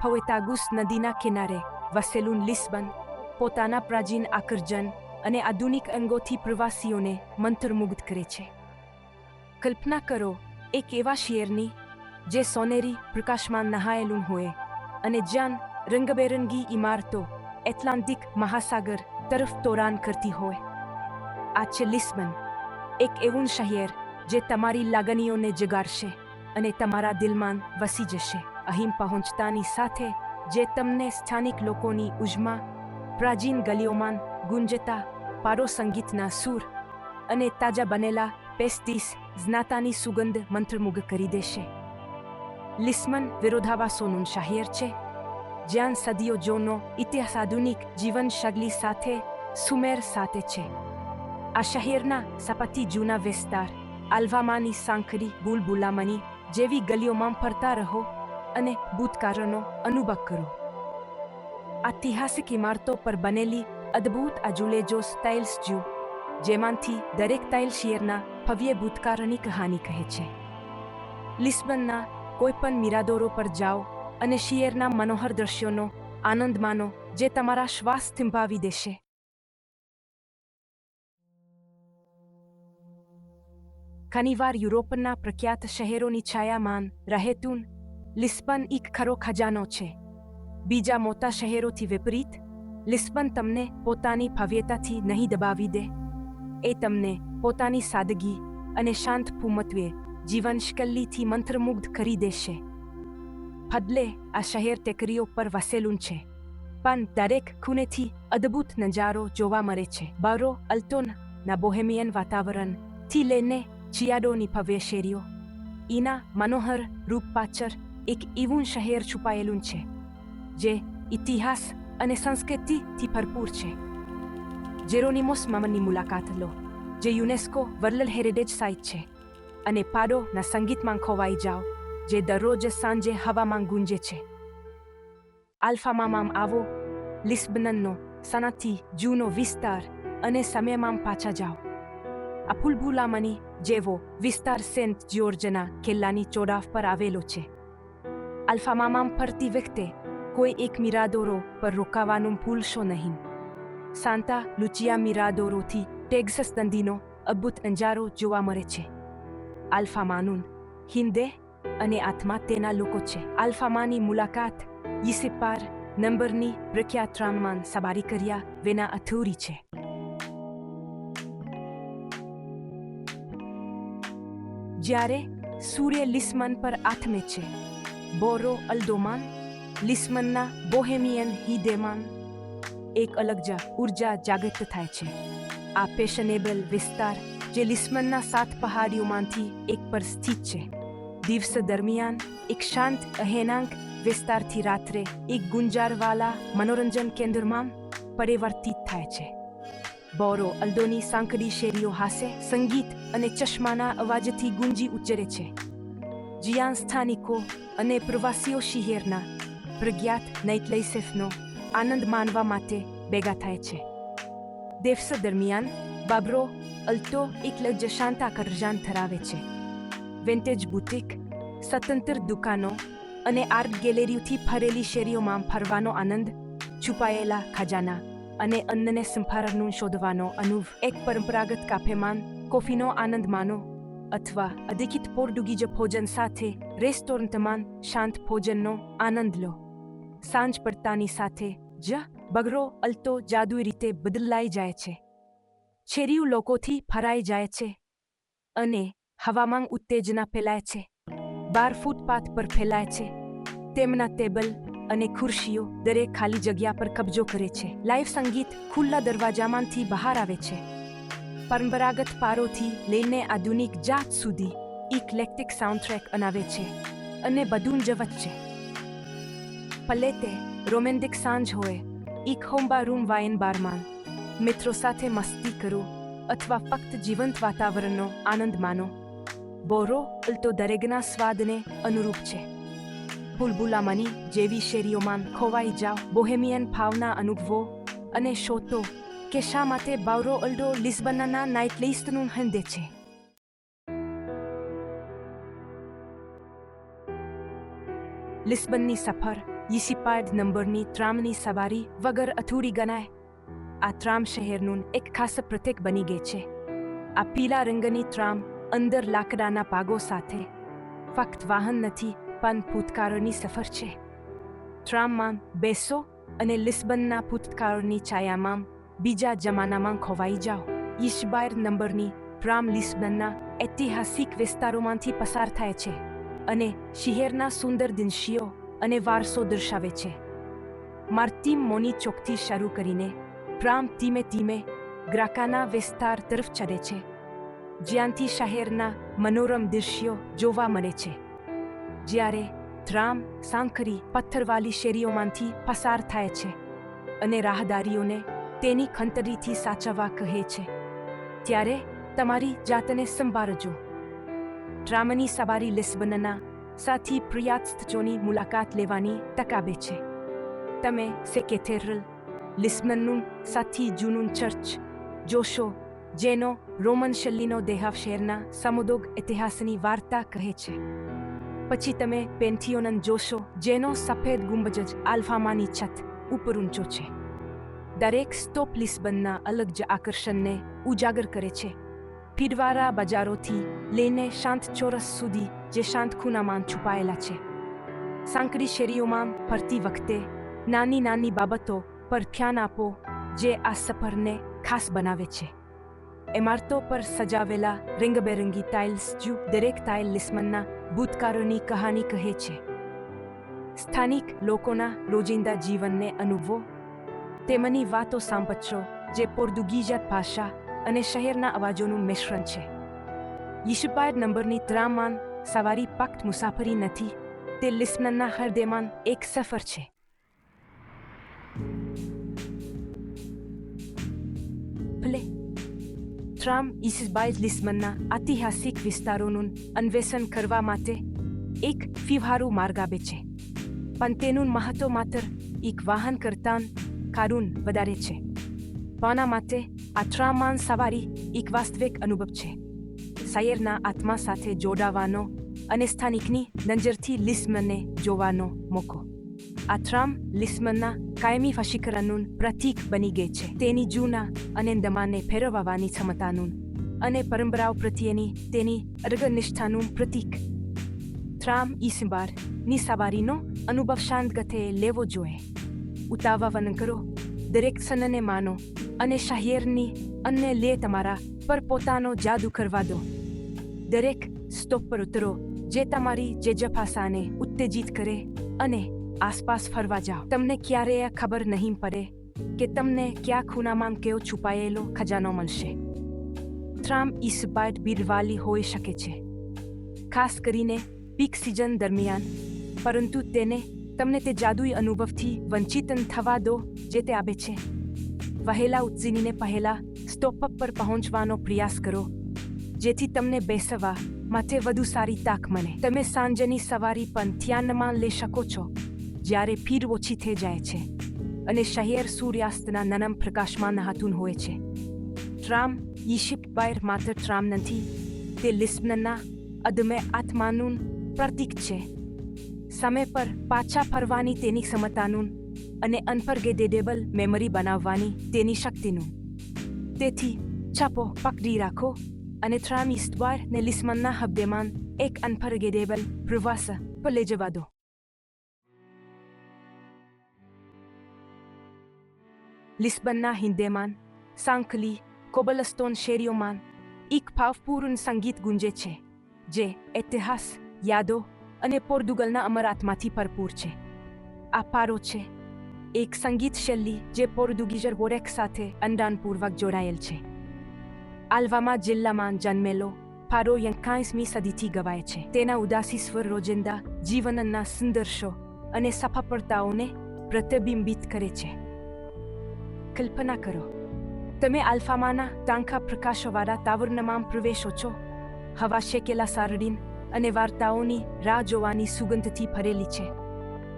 ફવેતાગુસ નદીના કિનારે વસેલું લિસ્બન પોતાના પ્રાચીન આકર્ષણ અને આધુનિક અંગોથી પ્રવાસીઓને મંત્રમુગ્ધ કરે છે કલ્પના કરો એક એવા શહેરની જે સોનેરી પ્રકાશમાં નહાયેલું હોય અને જ્યાં રંગબેરંગી ઇમારતો એટલાન્ટિક મહાસાગર તરફ તોરાન કરતી હોય આ છે લિસ્બન એક એવું શહેર જે તમારી લાગણીઓને જગાડશે અને તમારા દિલમાં વસી જશે અહીં પહોંચતાની સાથે જે તમને સ્થાનિક લોકોની ઉજમા પ્રાચીન ગલીઓમાં ગુંજતા પારો સંગીતના સૂર અને તાજા બનેલા પેસ્ટીસ જ્ઞાતાની સુગંધ મંત્રમુગ્ધ કરી દેશે. લિસ્મન વિરોધાવાસોનું શાહેર છે. જ્યાં સદીઓ જોનો ઇતિહાસ આધુનિક જીવનશૈલી સાથે સુમેર સાથે છે. આ શહેરના સપાટી જૂના વિસ્તાર, આલ્વામાની સાંખરી બુલબુલામની જેવી ગલીઓમાં ફરતા રહો અને ભૂતકાળનો અનુભવ કરો. ઐતિહાસિક ઇમારતો પર બનેલી અદ્ભુત અજુલેજો સ્ટાઇલ્સ જુ જેમાંથી દરેક તાઇલ શિયરના ભવ્ય ભૂતકાળની કહાની કહે છે. લિસ્બનના કોઈપણ મિરાદોરો પર જાઓ અને શિયરના મનોહર દ્રશ્યોનો આનંદ માનો, જે તમારા શ્વાસ થીંભાવી દેશે. ઘણીવાર યુરોપના પ્રખ્યાત શહેરોની છાયામાન રહેતું લિસ્બન એક ખરો ખજાનો છે. બીજા મોટા શહેરોથી વિપરીત, લિસ્બન તમને પોતાની ભવ્યતાથી નહીં દબાવી દે. એ તમને પોતાની સાદગી અને શાંત ભૂમત્વે જીવનશૈલીથી મંત્રમુગ્ધ કરી દેશે. ફદલે આ શહેર ટેકરીઓ પર વસેલું છે, પણ દરેક ખૂણેથી અદ્ભુત નજારો જોવા મળે છે. બારો અલ્ટોન બોહેમિયન વાતાવરણથી લઈને ચિયાડોની ભવ્ય શેરીઓ, ઈના મનોહર રૂપ પાછળ એક એવું શહેર છુપાયેલું છે, જે ઇતિહાસ અને સંસ્કૃતિથી ભરપૂર છે. જેરોનિમોસ મામનની મુલાકાત લો, જે યુનેસ્કો વર્લ્ડ હેરિટેજ સાઇટ છે, અને પાડોના સંગીતમાં ખોવાઈ જાઓ, જે દરરોજ સાંજે હવામાં ગુંજે છે. આલ્ફામામામ આવો લિસ્બનનનો સનાથી જૂનો વિસ્તાર અને સમયમાં પાછા જાઓ. આ ફૂલભૂલામણી જેવો વિસ્તાર સેન્ટ જ્યોર્જના કિલ્લાની ચોડાફ પર આવેલો છે. આલ્ફામામાં ફરતી વખતે કોઈ એક મિરાદોરો પર રોકાવાનું ભૂલશો નહીં. સાંતા લુચિયા મિરાદોરોથી ટેક્સસ દંદીનો અદ્ભુત અંજારો જોવા મળે છે. આલ્ફામાનુન હિન્દે અને આત્મા તેના લોકો છે. આલ્ફામાની મુલાકાત યીસિપાર નંબરની પ્રખ્યાત રામમાન સવારી કર્યા વિના અથૂરી છે. જ્યારે સૂર્ય લિસ્મન પર આથમે છે બોરો અલ્દોમાન, લિસ્મનના બોહેમિયન હિદેમાન. એક અલગ જા ઊર્જા જાગૃત થાય છે. આ ફેશનેબલ વિસ્તાર જે લિસ્મનના સાત પહાડીઓમાંથી એક પર સ્થિત છે. દિવસ દરમિયાન એક શાંત અહેનાંક વિસ્તારથી રાત્રે એક ગુંજારવાલા મનોરંજન કેન્દ્રમાં પરિવર્તિત થાય છે. બોરો અલ્દોની સાંકડી શેરીઓ હાસે સંગીત અને ચશ્માના અવાજથી ગુંજી ઉચ્ચરે છે. જ્યાં સ્થાનિકો અને પ્રવાસીઓ શહેરના પ્રજ્ઞાત નૈતલૈસેફનો આનંદ માનવા માટે ભેગા થાય છે દિવસ દરમિયાન બાબરો અલ્ટો એક લજ્જ શાંત આકર્ષણ ધરાવે છે વેન્ટેજ બુટિક સ્વતંત્ર દુકાનો અને આર્ટ ગેલેરીઓથી ભરેલી શેરીઓમાં ફરવાનો આનંદ છુપાયેલા ખજાના અને અન્નને સંભાળનું શોધવાનો અનુભવ એક પરંપરાગત કાફેમાન કોફીનો આનંદ માનો અથવા અધિકિત પોર્ડુગીજ ભોજન સાથે રેસ્ટોરન્ટમાં શાંત ભોજનનો આનંદ લો સાંજ પડતાની સાથે જ બગરો અલતો જાદુઈ રીતે બદલાઈ જાય છે છેરીયું લોકોથી ભરાઈ જાય છે અને હવામાં ઉત્તેજના ફેલાય છે બાર ફૂટપાથ પર ફેલાય છે તેમના ટેબલ અને ખુરશીઓ દરેક ખાલી જગ્યા પર કબજો કરે છે લાઈવ સંગીત ખુલ્લા દરવાજામાંથી બહાર આવે છે પરંપરાગત પારોથી લઈને આધુનિક જાત સુધી ઇક્લેક્ટિક લેક્ટિક સાઉન્ડટ્રેક અનાવે છે અને બધું જ વચ્ચે ભલે તે રોમેન્ટિક સાંજ હોય એક હોમ્બા રૂમ વાયન બારમાં મિત્રો સાથે મસ્તી કરો અથવા ફક્ત જીવંત વાતાવરણનો આનંદ માનો. બોરો અલતો દરેકના સ્વાદને અનુરૂપ છે. બુલબુલામની જેવી શેરીઓમાં ખોવાઈ જાઓ, બોહેમિયન ભાવના અનુભવો અને શોધો કે શા માટે બાવરો અલ્ડો લિસ્બનના નાઇટ લિસ્ટનું હંદે છે? લિસ્બનની સફર ઈસીપાડ નંબરની ત્રામની સવારી વગર અથુરી ગણાય. આ ત્રામ શહેરનું એક ખાસ પ્રતીક બની ગઈ છે. આ પીલા રંગની ત્રામ અંદર લાકડાના પાગો સાથે. ફક્ત વાહન નથી, પણ ભૂતકાળોની સફર છે. ટ્રામમાં બેસો અને લિસ્બનના ભૂતકાળોની છાયામાં બીજા જમાનામાં ખોવાઈ જાઓ. ઈશબાયર નંબરની પ્રામ લિસ્બનના ઐતિહાસિક વિસ્તારોમાંથી પસાર થાય છે અને શહેરના સુંદર દિનશીઓ અને વારસો દર્શાવે છે. માર્તિમ મોની ચોકથી શરૂ કરીને પ્રામ ધીમે ધીમે ગ્રાકાના વિસ્તાર તરફ ચડે છે, જ્યાંથી શહેરના મનોરમ દૃશ્યો જોવા મળે છે. જ્યારે ધ્રામ સાંકરી પથ્થરવાળી શેરીઓમાંથી પસાર થાય છે અને રાહદારીઓને તેની ખંતરીથી સાચવવા કહે છે. ત્યારે તમારી જાતને સંભાળજો. ડ્રામાની સવારી લિસ્બનના સાથી પ્રિયાસ્તજોની મુલાકાત લેવાની તકાબે છે. તમે સેકેથેરલ લિસ્બનનું સાથી જૂનું ચર્ચ, જોશો, જેનો રોમન શૈલીનો દેહાવ શહેરના સમુદોગ ઇતિહાસની વાર્તા કહે છે. પછી તમે પેન્થિયોનન જોશો, જેનો સફેદ ગુંબજ આલ્ફામાની છત ઉપર ઊંચો છે. દરેક સ્ટોપ લિસ્બનના અલગ જ આકર્ષણને ઉજાગર કરે છે. ભીડવાળા બજારોથી લઈને શાંત ચોરસ સુધી જે શાંત ખૂનામાં છુપાયેલા છે. સાંકડી શેરીઓમાં ફરતી વખતે નાની નાની બાબતો પર ધ્યાન આપો જે આ સફરને ખાસ બનાવે છે. ઇમારતો પર સજાવેલા રંગબેરંગી ટાઇલ્સ જુ દરેક ટાઇલ લિસ્મનના ભૂતકાળની કહાની કહે છે. સ્થાનિક લોકોના રોજિંદા જીવનને અનુભવો તેમની વાતો સાંભળશો જે પોર્ટુગીઝ ભાષા અને શહેરના અવાજોનું મિશ્રણ છે. ઈશુપાયર નંબરની ત્રામાન સવારી પક્ત મુસાફરી નથી, તે લિસ્મનના હૃદયમાં એક સફર છે. ભલે ટ્રામ ઇસબાઇઝ લિસ્મનના ઐતિહાસિક વિસ્તારોનું અન્વેષણ કરવા માટે એક ફિવારું માર્ગ આપે છે. પણ તેનું મહત્વ માત્ર એક વાહન કરતાં કારું વધારે છે. પાના માટે આ સવારી એક વાસ્તવિક અનુભવ છે. શાયરના આત્મા સાથે જોડાવાનો અને સ્થાનિકની નજરથી લિસ્મને જોવાનો મોકો. આ ટ્રામ લિસ્મનના કાયમી ફશીકરણનું પ્રતીક બની ગઈ છે. તેની જૂના અને દમાને ફેરવવાની ક્ષમતાનું અને પરંપરાઓ પ્રત્યેની તેની અર્ગનિષ્ઠાનું પ્રતીક. ટ્રામ ઈસબારની સવારીનો અનુભવ શાંત ગથે લેવો જોઈએ. ઉતાવળ કરો. દરેક સનને માનો અને શાહિરની અન્ય લે તમારા પર પોતાનો જાદુ કરવા દો. દરેક સ્ટોપ પર ઉતરો જે તમારી જેજફાસાને ઉત્તેજિત કરે અને આસપાસ ફરવા જાઓ. તમને ક્યારેય ખબર નહીં પડે કે તમને ક્યાં ખૂનામાં કેવો છુપાયેલો ખજાનો મળશે. ટ્રામ ઇસબાઇટ બિરવાલી હોઈ શકે છે. ખાસ કરીને પીક સિઝન દરમિયાન, પરંતુ તેને તમને તે જાદુઈ અનુભવથી વંચિત થવા દો જે તે આપે છે. વહેલા ઉત્સીનીને પહેલા સ્ટોપ પર પહોંચવાનો પ્રયાસ કરો, જેથી તમને બેસવા માટે વધુ સારી તાક મળે. તમે સાંજની સવારી પણ ધ્યાનમાં લઈ શકો છો, જ્યારે ભીડ ઓછી થઈ જાય છે અને શહેર સૂર્યાસ્તના નરમ પ્રકાશમાં નહાતું હોય છે. ટ્રામ, ઈશિપ બાયર માત્ર ટ્રામ નથી, તે લિસ્બનના અદમે આત્માનું પ્રતીક છે. સમય પર પાછા ફરવાની તેની ક્ષમતાનું અને અનફર્ગેટેબલ મેમરી બનાવવાની તેની શક્તિનું. તેથી છાપો પકડી રાખો અને થ્રામી ઇસ્ટબાર ને લિસ્મનના હબ્દેમાન એક અનફર્ગેટેબલ પ્રવાસ પર લઈ જવા દો. લિસ્બનના હિંદેમાન સાંકલી કોબલસ્ટોન શેરીઓમાં એક ભાવપૂર્ણ સંગીત ગુંજે છે, જે ઇતિહાસ, યાદો અને પોર્ટુગલના અમરાતમાંથી ભરપૂર છે. આ પારો છે. એક સંગીત શૈલી જે પોર્ટુગીઝર હોરેક સાથે અંડાનપૂર્વક જોડાયેલ છે. આલ્વામા જિલ્લામાં જન્મેલો પારો યંકાઈસમી સદીથી ગવાય છે. તેના ઉદાસી સ્વર રોજિંદા જીવનના સંદર્શો અને સફળતાઓને પ્રતિબિંબિત કરે છે. કલ્પના કરો, તમે આલ્ફામાના ટાંકા પ્રકાશવાળા તાવરનમામ પ્રવેશો છો. હવા શેકેલા સારડીન અને વાર્તાઓની રાહ જોવાની સુગંધથી ભરેલી છે.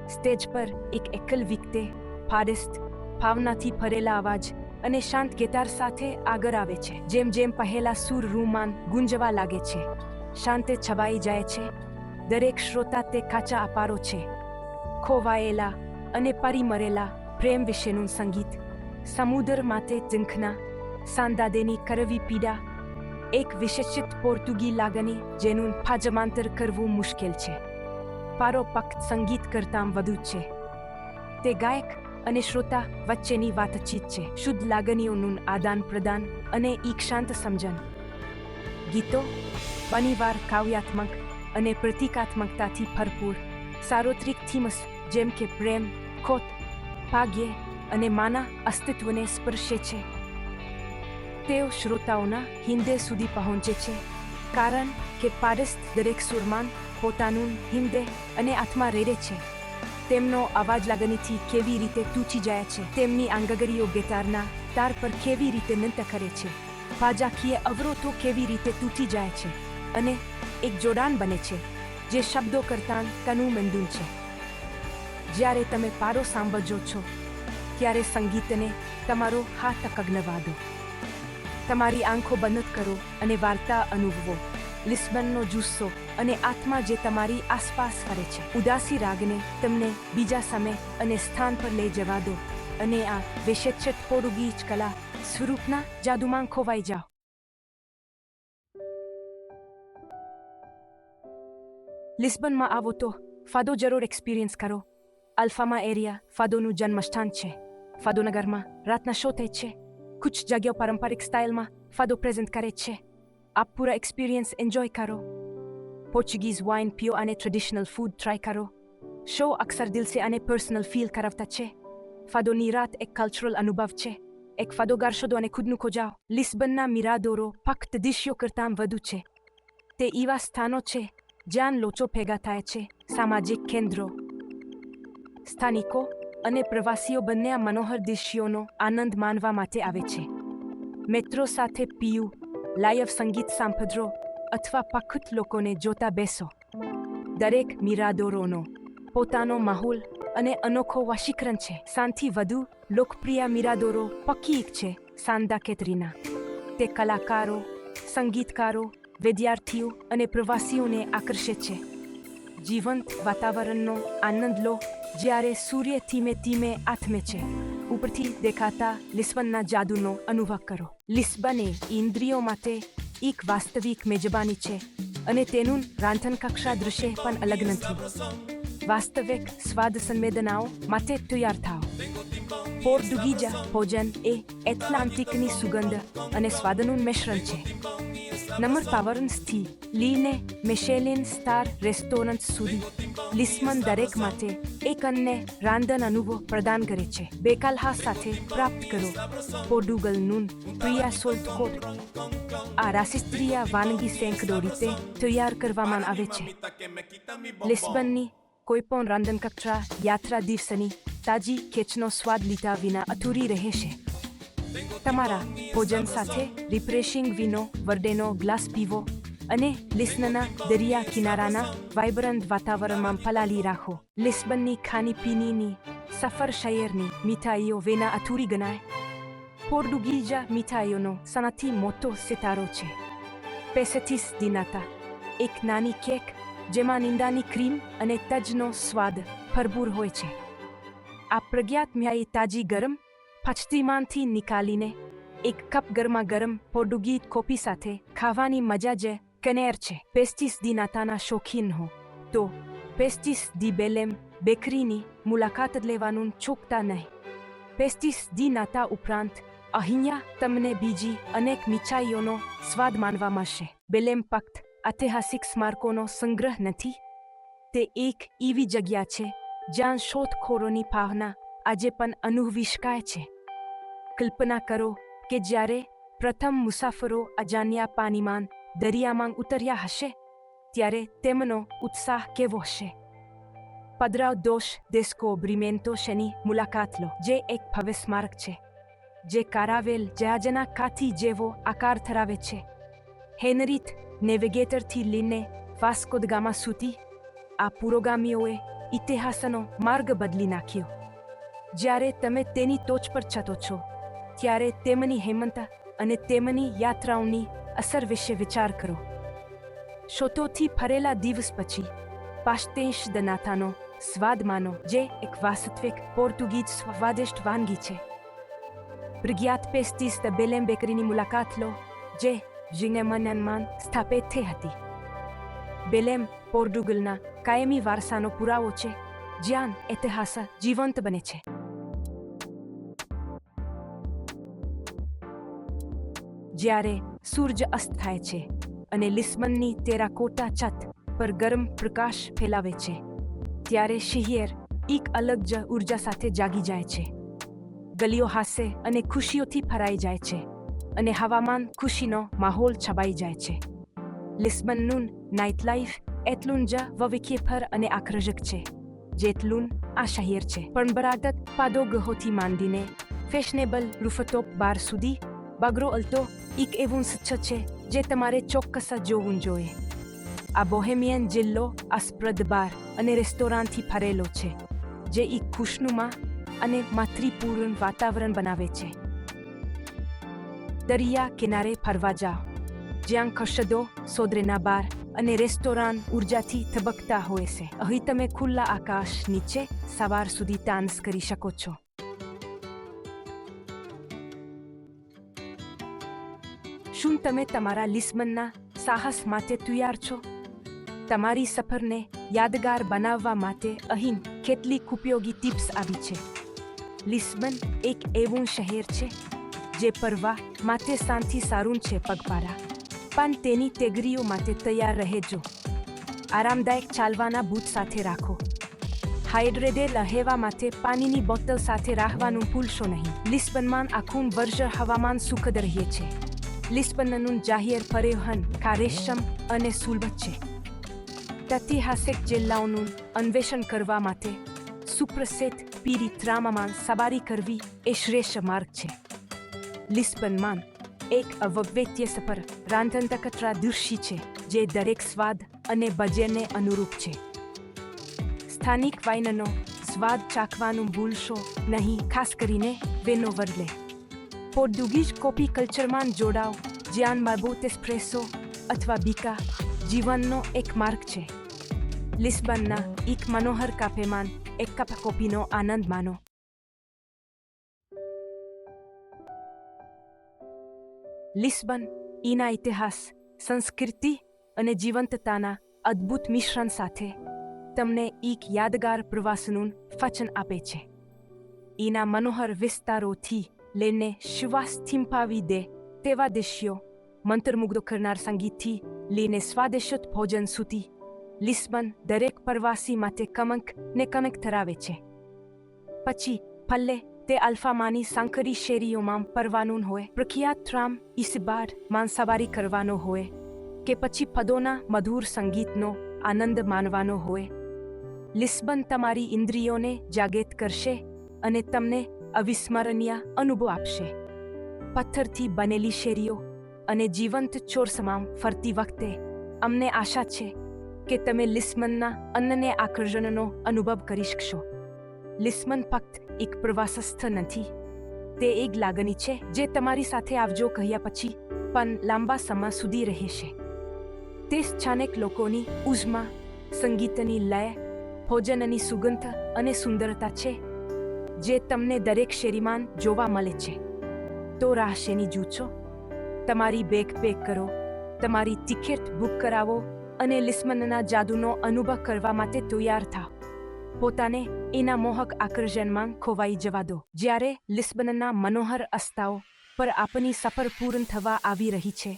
સ્ટેજ પર એક એકલ વિકતે ફારેસ્ટ ભાવનાથી ભરેલા અવાજ અને શાંત ગેટાર સાથે આગળ આવે છે. જેમ જેમ પહેલા સૂર રૂમાન ગુંજવા લાગે છે, શાંતે છવાઈ જાય છે. દરેક શ્રોતા તે કાચા અપારો છે. ખોવાયેલા અને પરી મરેલા પ્રેમ વિશેનું સંગીત, સમુદ્ર માટે ઝીંખના, સાંદાદેની કરવી પીડા એક વિશેષિત પોર્તુગી લાગણી જેનું ફાજમાંતર કરવું મુશ્કેલ છે. પારો પક્ત સંગીત કરતાં વધુ છે. તે ગાયક અને શ્રોતા વચ્ચેની વાતચીત છે. શુદ્ધ લાગણીઓનું આદાન પ્રદાન અને ઈક્ષાંત સમજણ. ગીતો ઘણીવાર કાવ્યાત્મક અને પ્રતિકાત્મકતાથી ભરપૂર. સાર્વત્રિક થીમસ જેમ કે પ્રેમ ખોત ભાગ્ય અને માના અસ્તિત્વને સ્પર્શે છે. તેઓ શ્રોતાઓના હિંદે સુધી પહોંચે છે. કારણ કે પારસ દરેક સુરમાન પોતાનું હિંદે અને આત્મા રેડે છે. તેમનો અવાજ લાગણીથી કેવી રીતે તૂટી જાય છે, તેમની આંગગરીઓ ગેટારના તાર પર કેવી રીતે નૃત્ય કરે છે, પાજાકીય અવરોધો કેવી રીતે તૂટી જાય છે અને એક જોડાણ બને છે, જે શબ્દો કરતાં તનુ મંદુન છે. જ્યારે તમે પારો સાંભળજો છો, ત્યારે સંગીતને તમારો હાથ અકગ્નવા દો. તમારી આંખો બંધ કરો અને વાર્તા અનુભવો. લિસ્બનનો જુસ્સો અને આત્મા જે તમારી આસપાસ ફરે છે. ઉદાસી રાગને તમને બીજા સમય અને સ્થાન પર લઈ જવા દો અને આ વિશેષિત પોર્ટુગીઝ કલા સ્વરૂપના જાદુમાં ખોવાઈ જાઓ. લિસ્બનમાં આવો તો ફાદો જરૂર એક્સપિરિયન્સ કરો. અલ્ફામા એરિયા ફાદોનું જન્મસ્થાન છે. ફાદોનગરમાં રાતના શો થાય છે. કુછ જગ્યાઓ પારંપરિક સ્ટાઇલમાં ફાદો પ્રેઝન્ટ કરે છે આપ પૂરા એક્સપિરિયન્સ એન્જોય કરો પોર્ચુગીઝ વાઇન પીઓ અને ટ્રેડિશનલ ફૂડ ટ્રાય કરો શો અક્સર દિલસે અને પર્સનલ ફીલ કરાવતા છે ફાદોની રાત એક કલ્ચરલ અનુભવ છે એક ફાદોગાર શોધો અને ખુદનું ખોજાઓ લિસ્બનના મિરાદોરો ફક્ત દિશ્યો કરતાં વધુ છે તે એવા સ્થાનો છે જ્યાં લોચો ભેગા થાય છે સામાજિક કેન્દ્રો સ્થાનિકો અને પ્રવાસીઓ બંને આ મનોહર દૃશ્યોનો આનંદ માણવા માટે આવે છે. મિત્રો સાથે પીયું લાઈવ સંગીત સાંભળો અથવા પખત લોકોને જોતા બેસો. દરેક મિરાદોરોનો, પોતાનો માહોલ અને અનોખો વશીકરણ છે. સાંથી વધુ લોકપ્રિય મિરાદોરો પક્કી એક છે, સાંદા કેતરીના. તે કલાકારો, સંગીતકારો, વિદ્યાર્થીઓ અને પ્રવાસીઓને આકર્ષે છે. જીવંત વાતાવરણનો આનંદ લો જ્યારે સૂર્ય ધીમે ધીમે આથમે છે, ઉપરથી દેખાતા લિસ્બનના જાદુનો અનુભવ કરો. લિસ્બન એ ઇન્દ્રિયો માટે એક વાસ્તવિક મેજબાની છે અને તેનું રાંધન કક્ષા દૃશ્ય પણ અલગ નથી. વાસ્તવિક સ્વાદ સંવેદનાઓ માટે તૈયાર થાઓ. પોર્ટુગીઝ ભોજન એ એટલાન્ટિકની સુગંધ અને સ્વાદનું મિશ્રણ છે. નંબર પાવરન્સથી લીને મિશેલિન સ્ટાર રેસ્ટોરન્ટ સુધી લિસ્મન દરેક માટે એક અન્ય રાંધન અનુભવ પ્રદાન કરે છે બેકાલહા સાથે પ્રાપ્ત કરો પોર્ટુગલનું પ્રિયા સોલ્ટ કોટ આ રાશિસ્ત્રીય વાનગી સેંકડો રીતે તૈયાર કરવામાં આવે છે લિસ્બનની કોઈપણ રાંધન કક્ષા યાત્રા દિવસની તાજી ખેચનો સ્વાદ લીધા વિના અધૂરી રહેશે તમારા ભોજન સાથે રિફ્રેશિંગ વિનો, વરડેનો, ગ્લાસ પીવો અને લિસ્નના દરિયા કિનારાના વાઇબ્રન્ટ વાતાવરણમાં ફલાલી રાખો. લિસ્બનની ખાણીપીણીની, સફર શહેરની મીઠાઈઓ વેના અથુરી ગણાય. પોર્ડુગીજા મીઠાઈઓનો સૌથી મોટો સિતારો છે. પેસેથિસ દિનાતા, એક નાની કેક જેમાં નિંદાની ક્રીમ અને તજનો સ્વાદ ભરપૂર હોય છે. આ પ્રજ્ઞાત મ્યાઈ તાજી ગરમ પછતીમાંથી નીકાળીને એક કપ ગરમા ગરમ પોર્ટુગીઝ કોફી સાથે ખાવાની મજા જ કનેર છે. પેસ્ટિસ દી નાતાના શોખીન હો. તો પેસ્ટિસ દી બેલેમ બેકરીની મુલાકાત લેવાનું ચૂકતા નહીં. પેસ્ટિસ દી નાતા ઉપરાંત અહીંયા તમને બીજી અનેક મીઠાઈઓનો સ્વાદ માનવા મળશે બેલેમ પક્ત ઐતિહાસિક સ્મારકોનો સંગ્રહ નથી. તે એક એવી જગ્યા છે જ્યાં શોધખોરોની ભાવના આજે પણ અનુભવી છે. કલ્પના કરો કે જ્યારે પ્રથમ મુસાફરો અજાણ્યા પાણીમાં દરિયામાં ઉતર્યા હશે, ત્યારે તેમનો ઉત્સાહ કેવો હશે? પદરાવ દોષ દેસ્કો બ્રિમેન્ટો શેની મુલાકાત લો, જે એક ભવ્ય સ્મારક છે, જે કારાવેલ જહાજના કાથી જેવો આકાર ધરાવે છે. હેનરીથ નેવિગેટરથી લઈને વાસ્કો દ સુધી આ પુરોગામીઓએ ઇતિહાસનો માર્ગ બદલી નાખ્યો. જ્યારે તમે તેની ટોચ પર છતો છો ત્યારે તેમની હેમંત અને તેમની યાત્રાઓની અસર વિશે વિચાર કરો. શોતોથી ફરેલા દિવસ પછી, પાશ્તેશ દનાથાનો સ્વાદ માનો, જે એક વાસ્તવિક પોર્ટુગીઝ સ્વાદિષ્ટ વાનગી છે. પ્રજ્ઞાત પેસ્ટીસ દ બેલેમ બેકરીની મુલાકાત લો, જે જિંગેમનમાં સ્થાપિત થઈ હતી. બેલેમ પોર્ટુગલના કાયમી વારસાનો પુરાવો છે, જ્યાં ઇતિહાસ જીવંત બને છે. જ્યારે સૂરજ અસ્ત થાય છે અને લિસ્બનની તેરાકોટા છત પર ગરમ પ્રકાશ ફેલાવે છે, ત્યારે શિહિયર એક અલગ જ ઊર્જા સાથે જાગી જાય છે. ગલીઓ હાસે અને ખુશીઓથી ભરાઈ જાય છે અને હવામાન ખુશીનો માહોલ છવાઈ જાય છે. લિસ્બનનું નાઇટ લાઈફ એટલું જ વવિખેફર અને આકર્ષક છે, જેટલું આ શહેર છે. પરંપરાગત પાદોગહોથી માંડીને ફેશનેબલ રૂફટોપ બાર સુધી બાગરો અલ્ટો એક એવું સ્વચ્છ છે, જે તમારે ચોક્કસ જોવું જોઈએ. આ બોહેમિયન જિલ્લો આસ્પ્રદ બાર અને રેસ્ટોરાંથી ભરેલો છે, જે એક ખુશનુમા અને માતૃપૂર્ણ વાતાવરણ બનાવે છે. દરિયા કિનારે ફરવા જાઓ, જ્યાં ખસદો સોદરેના બાર અને રેસ્ટોરાં ઉર્જાથી ધબકતા હોય છે. અહીં તમે ખુલ્લા આકાશ નીચે સવાર સુધી ડાન્સ કરી શકો છો. શું તમે તમારા લિસ્બનના સાહસ માટે તૈયાર છો? તમારી સફરને યાદગાર બનાવવા માટે અહીં કેટલીક ઉપયોગી ટિપ્સ આવી છે. લિસ્બન એક એવું શહેર છે, જે પરવા માટે શાંતિ સારું છે પગપારા પણ તેની તેગરીઓ માટે તૈયાર રહેજો. આરામદાયક ચાલવાના બૂટ સાથે રાખો. હાઇડ્રેડે લહેવા માટે પાણીની બોટલ સાથે રાખવાનું ભૂલશો નહીં. લિસ્બનમાં આખું વર્ષ હવામાન સુખદ રહે છે. લિસ્બનનું જાહેર પરિવહન કાર્યક્ષમ અને સુલભ છે. ઐતિહાસિક જિલ્લાઓનું અન્વેષણ કરવા માટે સુપ્રસિદ્ધ પીરી ત્રામામાં સવારી કરવી એ શ્રેષ્ઠ માર્ગ છે. લિસ્બનમાં એક અવૈત્ય સફર રાંધનતકતરા દૃશ્ય છે, જે દરેક સ્વાદ અને બજેટને અનુરૂપ છે. સ્થાનિક વાઇનનો સ્વાદ ચાખવાનું ભૂલશો નહીં, ખાસ કરીને વેનો વર્લે પોર્ટુગીઝ કોપી કલ્ચરમાં જોડાઓ જ્યાં મરબૂત એસ્પ્રેસો અથવા બીકા જીવનનો એક માર્ગ છે. લિસ્બનના એક મનોહર કાફેમાં એક કપ કોફીનો આનંદ માનો. લિસ્બન એના ઇતિહાસ, સંસ્કૃતિ અને જીવંતતાના અદ્ભુત મિશ્રણ સાથે તમને એક યાદગાર પ્રવાસનું વચન આપે છે. એના મનોહર વિસ્તારોથી લઈને શ્વાસ થીંપાવી દે તેવા દેશ્યો મંત્રમુગ્ધ કરનાર સંગીતથી લઈને સ્વાદેશત ભોજન સુધી લિસ્બન દરેક પ્રવાસી માટે કમંક ને કમંક ધરાવે છે પછી પલ્લે તે અલ્ફામાની સાંકરી શેરીઓમાં પરવાનું હોય પ્રખ્યાત ટ્રામ ઇસબારમાં સવારી કરવાનો હોય કે પછી પદોના મધુર સંગીતનો આનંદ માનવાનો હોય લિસ્બન તમારી ઇન્દ્રિયોને જાગેત કરશે અને તમને અવિસ્મરણીય અનુભવ આપશે પથ્થરથી બનેલી શેરીઓ અને જીવંત ચોરસમાં ફરતી વખતે અમને આશા છે કે તમે લિસ્મનના અન્નને આકર્ષણનો અનુભવ કરી શકશો. લિસ્મન ફક્ત એક પ્રવાસસ્થ નથી. તે એક લાગણી છે જે તમારી સાથે આવજો કહ્યા પછી પણ લાંબા સમય સુધી રહેશે તે સ્થાનિક લોકોની ઉઝમાં સંગીતની લય, ભોજનની સુગંધ અને સુંદરતા છે જે તમને દરેક શેરીમાં જોવા મળે છે. તો રાશેની જૂછો તમારી બેગ પેક કરો, તમારી ટિકિટ બુક કરાવો અને લિસ્મનના જાદુનો અનુભવ કરવા માટે તૈયાર થાઓ. પોતાને એના મોહક આકર્ષણમાં ખોવાઈ જવા દો. જ્યારે લિસ્બનના મનોહર અસ્તાઓ પર આપની સફર પૂર્ણ થવા આવી રહી છે,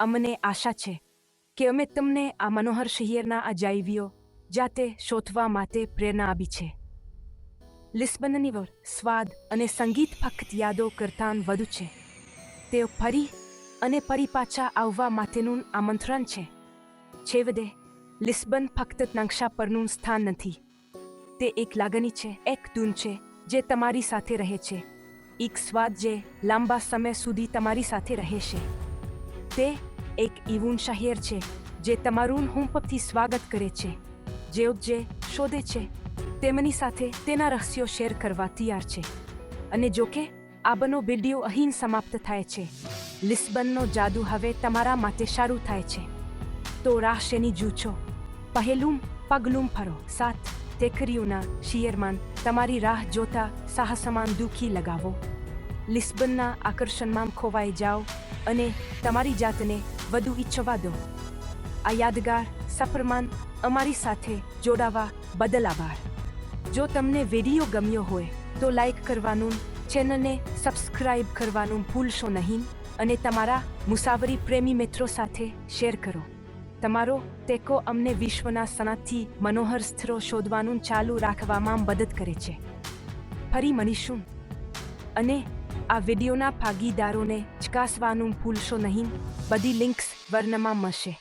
અમને આશા છે કે અમે તમને આ મનોહર શહેરના અજાયબીઓ જાતે શોધવા માટે પ્રેરણા આપી છે. લિસ્બનની વર, સ્વાદ અને સંગીત ફક્ત યાદો કરતાં વધુ છે તેઓ ફરી અને ફરી પાછા આવવા માટેનું આમંત્રણ છે. છેવટે, લિસ્બન ફક્ત નકશા પરનું સ્થાન નથી. તે એક લાગણી છે, એક ધૂન છે, જે તમારી સાથે રહે છે. એક સ્વાદ જે લાંબા સમય સુધી તમારી સાથે રહેશે તે એક એવું શહેર છે, જે તમારું હુંપથી સ્વાગત કરે છે. જેઓ જે શોધે છે તેમની સાથે તેના રહસ્યો શેર કરવા તૈયાર છે. અને જો કે આ બનો વીડિયો અહીં સમાપ્ત થાય છે. લિસ્બનનો જાદુ હવે તમારા માટે સારું થાય છે. તો રાશેની જૂછો? પહેલું પગલું ફરો. સાત, ટેકરીઓના શિયરમાન, તમારી રાહ જોતા સાહસમાન દુઃખી લગાવો. લિસ્બનના આકર્ષણમાં ખોવાઈ જાઓ અને તમારી જાતને વધુ ઈચ્છવા દો. આ યાદગાર સફરમાન અમારી સાથે જોડાવા બદલ આભાર. જો તમને વીડિયો ગમ્યો હોય, તો લાઈક કરવાનું, ચેનલને સબસ્ક્રાઇબ કરવાનું ભૂલશો નહીં અને તમારા મુસાફરી પ્રેમી મિત્રો સાથે શેર કરો. તમારો ટેકો અમને વિશ્વના સનાથી મનોહર સ્થળો શોધવાનું ચાલુ રાખવામાં મદદ કરે છે. ફરી મળીશું. અને આ વિડીયોના ભાગીદારોને ચકાસવાનું ભૂલશો નહીં, બધી લિંક્સ વર્ણમાં મળશે.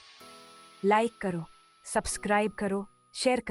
લાઈક કરો સબસ્ક્રાઇબ કરો શેર કરો.